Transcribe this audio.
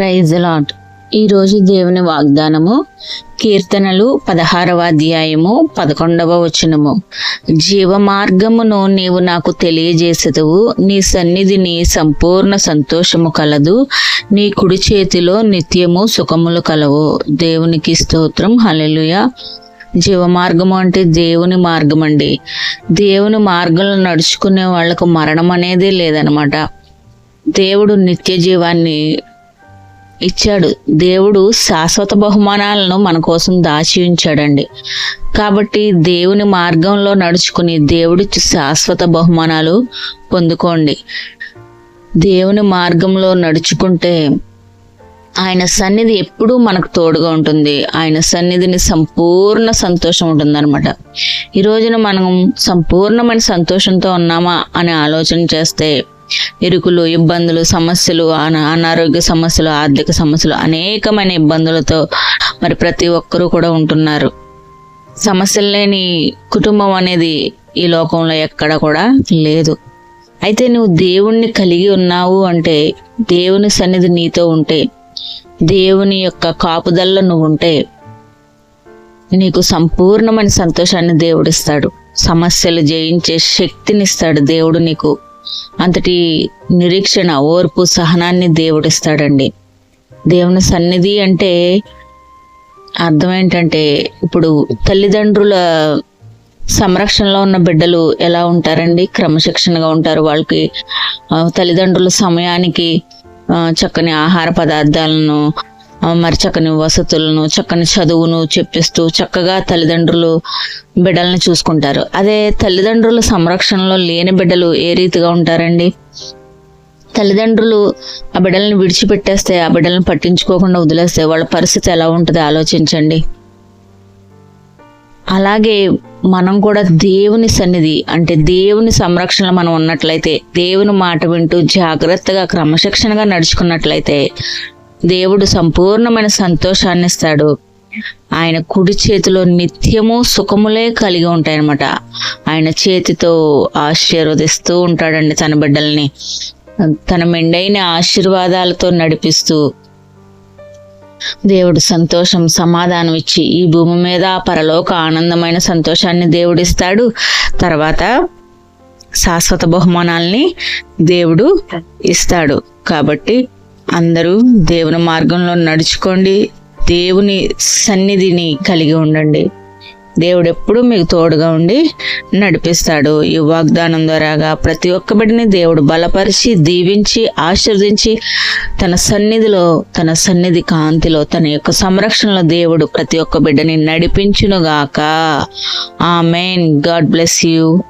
Praise lot ఈరోజు దేవుని వాగ్దానము కీర్తనలు పదహారవ అధ్యాయము పదకొండవ వచనము. జీవ మార్గమును నీవు నాకు తెలియజేసదువు నీ సన్నిధిని సంపూర్ణ సంతోషము కలదు నీ కుడి చేతిలో నిత్యము సుఖములు కలవు. దేవునికి స్తోత్రం. హల్లెలూయా. జీవ మార్గము అంటే దేవుని మార్గం అండి దేవుని మార్గంలో నడుచుకునే వాళ్ళకు మరణం అనేదే లేదనమాట. దేవుడు నిత్య జీవాన్ని ఇచ్చాడు. దేవుడు శాశ్వత బహుమానాలను మన కోసం దాచి ఉంచాడండి. కాబట్టి దేవుని మార్గంలో నడుచుకుని దేవుడి శాశ్వత బహుమానాలు పొందుకోండి. దేవుని మార్గంలో నడుచుకుంటే ఆయన సన్నిధి ఎప్పుడూ మనకు తోడుగా ఉంటుంది. ఆయన సన్నిధిని సంపూర్ణ సంతోషం ఉంటుందన్నమాట. ఈ రోజున మనం సంపూర్ణమైన సంతోషంతో ఉన్నామా అని ఆలోచన చేస్తే ఇరుకులు ఇబ్బందులు సమస్యలు అన- అనారోగ్య సమస్యలు ఆర్థిక సమస్యలు అనేకమైన ఇబ్బందులతో మరి ప్రతి ఒక్కరూ కూడా ఉంటున్నారు. సమస్యలు లేని కుటుంబం అనేది ఈ లోకంలో ఎక్కడ కూడా లేదు. అయితే నువ్వు దేవుణ్ణి కలిగి ఉన్నావు అంటే దేవుని సన్నిధి నీతో ఉంటే దేవుని యొక్క కాపుదల్లో నువ్వు ఉంటే నీకు సంపూర్ణమైన సంతోషాన్ని దేవుడిస్తాడు సమస్యలు జయించే శక్తినిస్తాడు దేవుడు నీకు. అంతటి నిరీక్షణ ఓర్పు సహనాన్ని దేవుడిస్తాడండి. దేవుని సన్నిధి అంటే అర్థం ఏంటంటే ఇప్పుడు తల్లిదండ్రుల సంరక్షణలో ఉన్న బిడ్డలు ఎలా ఉంటారండి? క్రమశిక్షణగా ఉంటారు వాళ్ళకి. తల్లిదండ్రుల సమయానికి చక్కని ఆహార పదార్థాలను మరి చక్కని వసతులను చక్కని చదువును చెప్పిస్తూ చక్కగా తల్లిదండ్రులు బిడ్డల్ని చూసుకుంటారు. అదే తల్లిదండ్రుల సంరక్షణలో లేని బిడ్డలు ఏ రీతిగా ఉంటారండి? తల్లిదండ్రులు ఆ బిడ్డలను విడిచిపెట్టేస్తే ఆ బిడ్డలను పట్టించుకోకుండా వదిలేస్తే వాళ్ళ పరిస్థితి ఎలా ఉంటుంది ఆలోచించండి. అలాగే మనం కూడా దేవుని సన్నిధి అంటే దేవుని సంరక్షణలో మనం ఉన్నట్లయితే దేవుని మాట వింటూ జాగ్రత్తగా క్రమశిక్షణగా నడుచుకున్నట్లయితే దేవుడు సంపూర్ణమైన సంతోషాన్ని ఇస్తాడు ఆయన కుడి చేతిలో నిత్యము సుఖములే కలిగి ఉంటాయన్నమాట. ఆయన చేతితో ఆశీర్వదిస్తూ ఉంటాడండి తన బిడ్డల్ని. తన మెండైన ఆశీర్వాదాలతో నడిపిస్తూ దేవుడు సంతోషం సమాధానం ఇచ్చి ఈ భూమి మీద పరలోక ఆనందమైన సంతోషాన్ని దేవుడిస్తాడు. తర్వాత శాశ్వత బహుమానాల్ని దేవుడు ఇస్తాడు. కాబట్టి అందరూ దేవుని మార్గంలో నడుచుకోండి. దేవుని సన్నిధిని కలిగి ఉండండి. దేవుడు ఎప్పుడూ మీకు తోడుగా ఉండి నడిపిస్తాడు. ఈ వాగ్దానం ద్వారాగా ప్రతి ఒక్క బిడ్డని దేవుడు బలపరిచి దీవించి ఆశీర్వదించి తన సన్నిధిలో తన సన్నిధి కాంతిలో తన యొక్క సంరక్షణలో దేవుడు ప్రతి ఒక్క బిడ్డని నడిపించునుగాక. May God bless you.